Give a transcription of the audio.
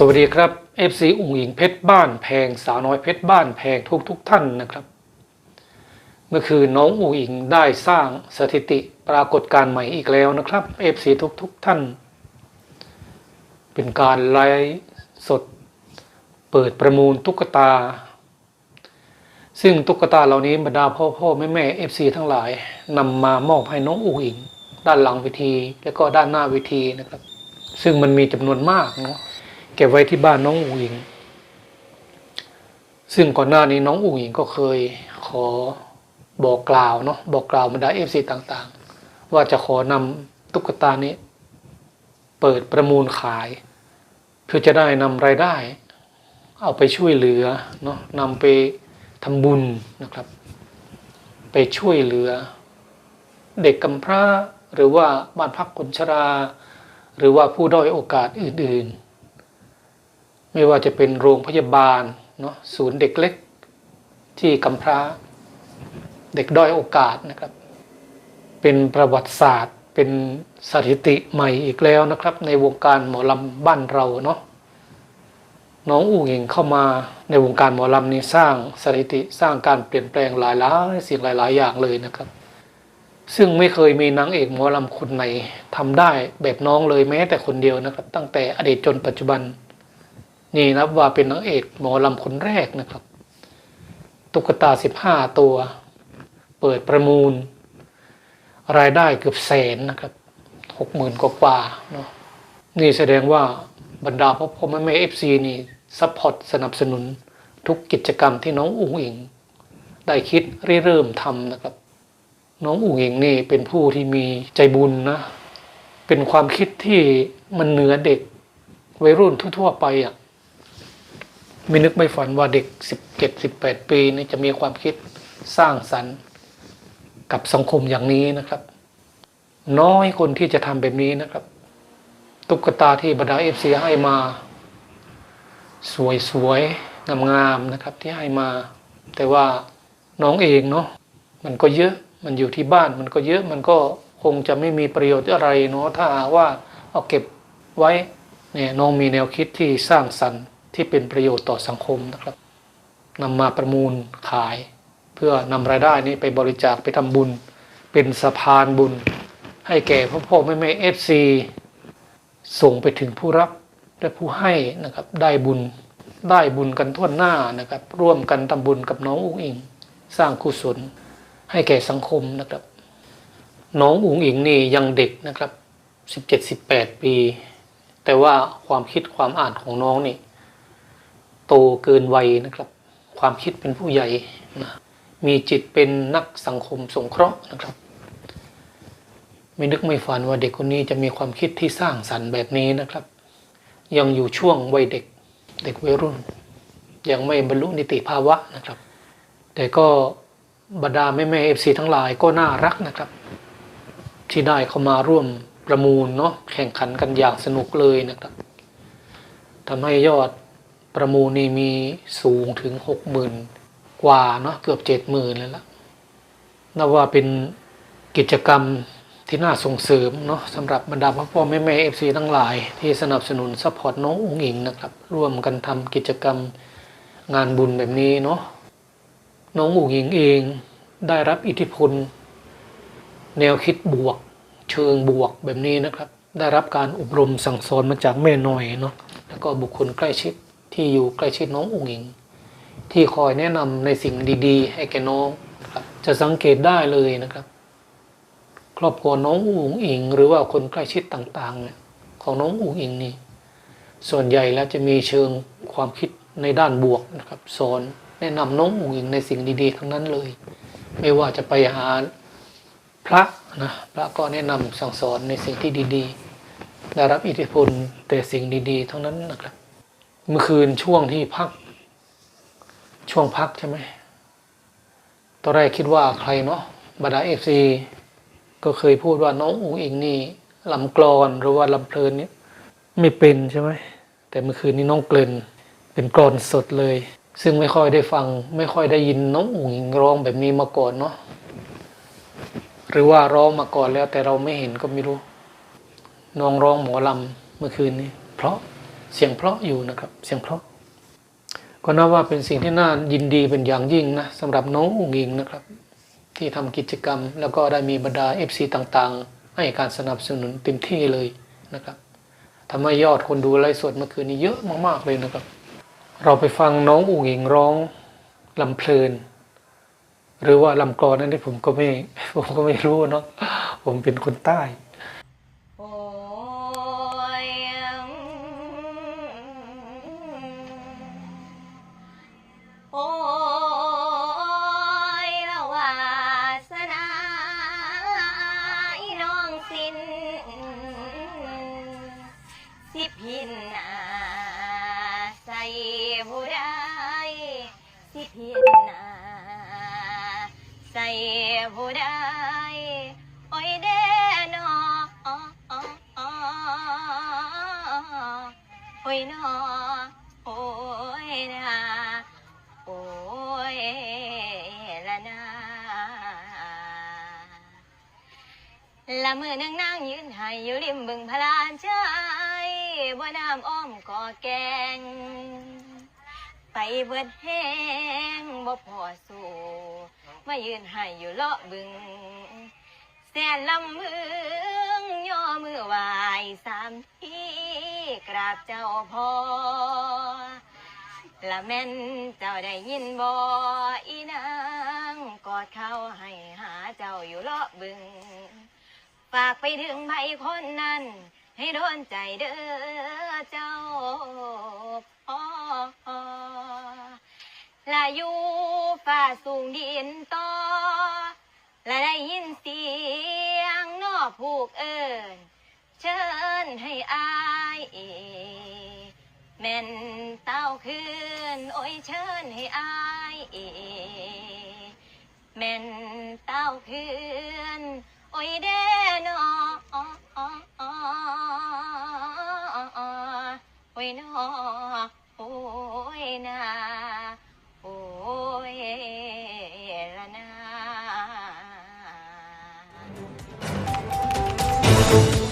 สวัสดีครับ FC อุ่งหญิงเพชรบ้านแพงสาวน้อยเพชรบ้านแพงทุกทุกท่านนะครับ เมื่อคืนน้องอุ่งหญิงได้สร้างสถิติปรากฏการณ์ใหม่อีกแล้วนะครับ FC ทุกทุกท่าน เป็นการไลฟ์สด เปิดประมูลตุ๊กตา ซึ่งตุ๊กตาเหล่านี้บรรดาพ่อพ่อแม่แม่ FC ทั้งหลายนำมามอบให้น้องอุ่งหญิง ด้านหลังเวที และก็ด้านหน้าเวทีนะครับ ซึ่งมันมีจำนวนมากเนาะ เก็บไว้ที่บ้านน้องอูหญิง ซึ่งก่อนหน้านี้น้องอูหญิงก็เคยขอบอกกล่าวเนาะบอกกล่าวบรรดาเอฟซีต่างๆ ว่าจะขอนำตุ๊กตานี้ เปิดประมูลขาย เพื่อจะได้นำรายได้ เอาไปช่วยเหลือเนาะนำไปทำบุญนะครับ ไปช่วยเหลือ เด็กกำพร้าหรือว่าบ้านพักคนชรา หรือว่าผู้ด้อยโอกาสอื่นๆ ไม่ว่าจะเป็นโรงพยาบาลเนาะศูนย์เด็กเล็ก ที่กำพร้า เด็กด้อยโอกาสนะครับ เป็นประวัติศาสตร์ เป็นสถิติใหม่อีกแล้วนะครับ ในวงการหมอลำบ้านเราเนาะน้องอู่หญิงเข้ามาในวงการหมอลำนี้สร้างสถิติสร้างการเปลี่ยนแปลงหลายๆสิ่งหลาย ๆ อย่างเลยนะครับ ซึ่งไม่เคยมีนางเอกหมอลำคนไหนทำได้แบบน้องเลยแม้แต่คนเดียวนะครับ ตั้งแต่อดีตจนปัจจุบัน นี่นับว่าเป็นนางเอกหมอลำคนแรกนะครับ ตุ๊กตาสิบห้าตัว เปิดประมูล รายได้เกือบแสนนะครับหกหมื่นกว่าเนาะนี่แสดงว่าบรรดาพ่อพ่อแม่แม่เอฟซีนี่ซัพพอร์ตสนับสนุนทุกกิจกรรมที่น้องอุ๋งอิง ได้คิดริเริ่มทำนะครับ น้องอุ๋งอิงนี่เป็นผู้ที่มีใจบุญนะ เป็นความคิดที่มันเหนือเด็กวัยรุ่นทั่วๆไปอะ ไม่นึกไม่ฝันว่าเด็กสิบเจ็ดสิบแปดปีนี่จะมีความคิดสร้างสรรค์กับสังคมอย่างนี้นะครับ น้อยคนที่จะทำแบบนี้นะครับ ตุ๊กตาที่บรรดาเอฟซีให้มา สวยๆงามๆนะครับที่ให้มา แต่ว่าน้องเองเนาะมันก็เยอะมันอยู่ที่บ้านมันก็เยอะมันก็คงจะไม่มีประโยชน์อะไรเนาะถ้าหากว่าเอาเก็บไว้เนี่ยน้องมีแนวคิดที่สร้างสรรค์ ที่เป็นประโยชน์ต่อสังคมนะครับนำมาประมูลขาย เพื่อนำรายได้นี้ไปบริจาคไปทำบุญ เป็นสะพานบุญ ให้แก่พ่อพ่อแม่แม่เอฟซีส่งไปถึงผู้รับและผู้ให้นะครับได้บุญได้บุญกันทั่วหน้านะครับ ร่วมกันทำบุญกับน้องอุ้งอิง สร้างกุศลให้แก่สังคมนะครับ น้องอุ๋งอิงนี่ยังเด็กนะครับสิบเจ็ดสิบแปดปี แต่ว่าความคิดความอ่านของน้องนี่ โตเกินวัยนะครับ ความคิดเป็นผู้ใหญ่นะมีจิตเป็นนักสังคมสงเคราะห์นะครับ ไม่นึกไม่ฝันว่าเด็กคนนี้จะมีความคิดที่สร้างสรรค์แบบนี้นะครับ ยังอยู่ช่วงวัยเด็กเด็กวัยรุ่น ยังไม่บรรลุนิติภาวะนะครับ แต่ก็บรรดาแม่แม่เอฟซีทั้งหลายก็น่ารักนะครับ ที่ได้เข้ามาร่วมประมูลเนาะแข่งขันกันอย่างสนุกเลยนะครับทำให้ยอด ประมูลนี่มีสูงถึงหกหมื่นกว่าเนาะเกือบเจ็ดหมื่นเลยละนับว่าเป็นกิจกรรมที่น่าส่งเสริมเนาะสำหรับบรรดาพ่อพ่อแม่แม่เอฟซีทั้งหลาย ที่สนับสนุนซัพพอร์ตน้องอุ๋งอิงนะครับ ร่วมกันทำกิจกรรมงานบุญแบบนี้เนาะน้องอุ๋งอิงเองได้รับอิทธิพล แนวคิดบวก เชิงบวกแบบนี้นะครับ ได้รับการอบรมสั่งสอนมาจากแม่หน่อยเนาะแล้วก็บุคคลใกล้ชิด ที่อยู่ใกล้ชิดน้องอุ๋งอิง ที่คอยแนะนำในสิ่งดีๆ ให้แก่น้องครับจะสังเกตได้เลยนะครับ ครอบครัวน้องอุ๋งอิง หรือว่าคนใกล้ชิดต่างๆเนี่ยของน้องอุ๋งอิงนี่ส่วนใหญ่แล้วจะมีเชิงความคิดในด้านบวกนะครับสอนแนะนำน้องอุ๋งอิงในสิ่งดีๆ ทั้งนั้นเลย ไม่ว่าจะไปหาพระนะพระก็แนะนำสั่งสอนในสิ่งที่ดีๆ ได้รับอิทธิพลแต่สิ่งดีๆ ทั้งนั้นนะครับ เมื่อคืนช่วงที่พัก ช่วงพักใช่ไหมตอนแรกคิดว่าใครเนาะบรรดาเอฟซีก็เคยพูดว่าน้องอุ๋งอิงนี่ลำกรอนหรือว่าลำเพลินเนี่ยไม่เป็นใช่ไหมแต่เมื่อคืนนี้น้องเกลนเป็นกรอนสดเลย ซึ่งไม่ค่อยได้ฟัง ไม่ค่อยได้ยินน้องอุ๋งอิงร้องแบบนี้มาก่อนเนาะหรือว่าร้องมาก่อนแล้วแต่เราไม่เห็นก็ไม่รู้ น้องร้องหมอลำเมื่อคืนนี้ เพราะ เสียงเพราะอยู่นะครับ เสียงเพราะ ก็นับว่าเป็นสิ่งที่น่ายินดีเป็นอย่างยิ่งนะสำหรับน้องอุ๋งอิงนะครับ ที่ทำกิจกรรม แล้วก็ได้มีบรรดา FC ต่างๆ ให้การสนับสนุนเต็มที่เลยนะครับทำให้ยอดคนดูไลฟ์สดเมื่อคืนนี้เยอะมากๆเลยนะครับ เราไปฟังน้องอุ๋งอิงร้องลำเพลิน หรือว่าลำกลอนนั่นที่ผมก็ไม่ผมก็ไม่รู้เนาะผมเป็นคนใต้ ใส่ผู้ใดโอ้ยเด้อนอโอ้ยนอโอ้ยนาโอ้ยละนาละมือนั่งนั่งยืนหายอยู่ริมบึงพลานชายบ่น้ำอ้อมก่อแกงไปเบิดแห้งบ่พอสู มายืนใหายอยู่เลาะบึง แสนลำมึงย่อมือไหวายสามทีกราบเจ้าพ่อละแม่นเจ้าได้ยินบ่อีนางกอดเขาให้หาเจ้าอยู่เลาะบึงฝากไปถึงไผคนนั้น ให้โดนใจเด้อเจ้าพ่อละอยู่ ฝ่าสูงดินต่อ และได้ยินเสียงนอผูกเอิญเชิญให้อายแม่นเต้าคืนโอ้ยเชิญให้อายแม่นเต้าคืนโอ้ยเด้อนอโอ้ยนอโอ้ยนา นา